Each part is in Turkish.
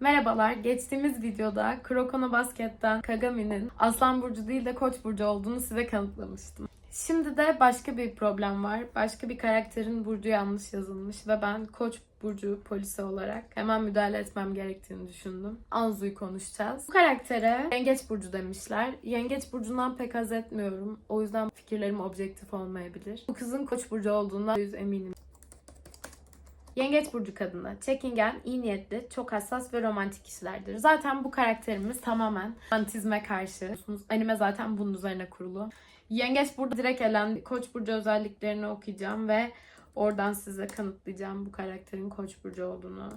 Merhabalar. Geçtiğimiz videoda Kuroko Basket'ten Kagami'nin Aslan Burcu değil de Koç Burcu olduğunu size kanıtlamıştım. Şimdi de başka bir problem var. Başka bir karakterin burcu yanlış yazılmış ve ben Koç burcu polisi olarak hemen müdahale etmem gerektiğini düşündüm. Anzu'yu konuşacağız. Bu karaktere Yengeç burcu demişler. Yengeç burcundan pek haz etmiyorum. O yüzden fikirlerim objektif olmayabilir. Bu kızın Koç burcu olduğundan yüz eminim. Yengeç burcu kadını çekingen, iyi niyetli, çok hassas ve romantik kişilerdir. Zaten bu karakterimiz tamamen romantizme karşı. Anime zaten bunun üzerine kurulu. Yengeç burada direkt elen Koç burcu özelliklerini okuyacağım ve oradan size kanıtlayacağım bu karakterin Koç burcu olduğunu.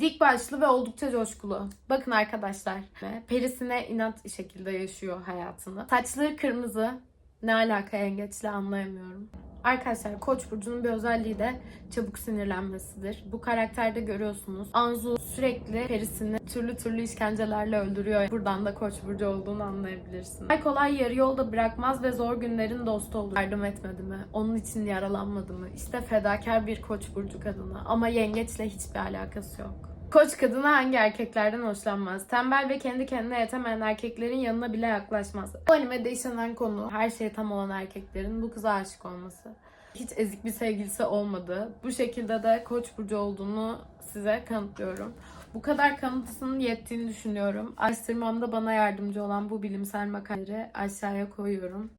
Dik başlı ve oldukça coşkulu. Bakın arkadaşlar. Perisine inat şekilde yaşıyor hayatını. Saçları kırmızı. Ne alaka yengeçle anlayamıyorum. Arkadaşlar Koç burcunun bir özelliği de çabuk sinirlenmesidir. Bu karakterde görüyorsunuz. Anzu sürekli perisini türlü türlü işkencelerle öldürüyor. Buradan da Koç burcu olduğunu anlayabilirsiniz. Kolay kolay yarı yolda bırakmaz ve zor günlerin dostu olur. Yardım etmedi mi? Onun için yaralanmadı mı? İşte fedakar bir Koç burcu kadını. Ama yengeçle hiçbir alakası yok. Koç kadını hangi erkeklerden hoşlanmaz? Tembel ve kendi kendine yetemeyen erkeklerin yanına bile yaklaşmaz. Bu animede işlenen konu her şey tam olan erkeklerin bu kıza aşık olması. Hiç ezik bir sevgilisi olmadı. Bu şekilde de Koç burcu olduğunu size kanıtlıyorum. Bu kadar kanıtısının yettiğini düşünüyorum. Araştırmamda bana yardımcı olan bu bilimsel makaleleri aşağıya koyuyorum.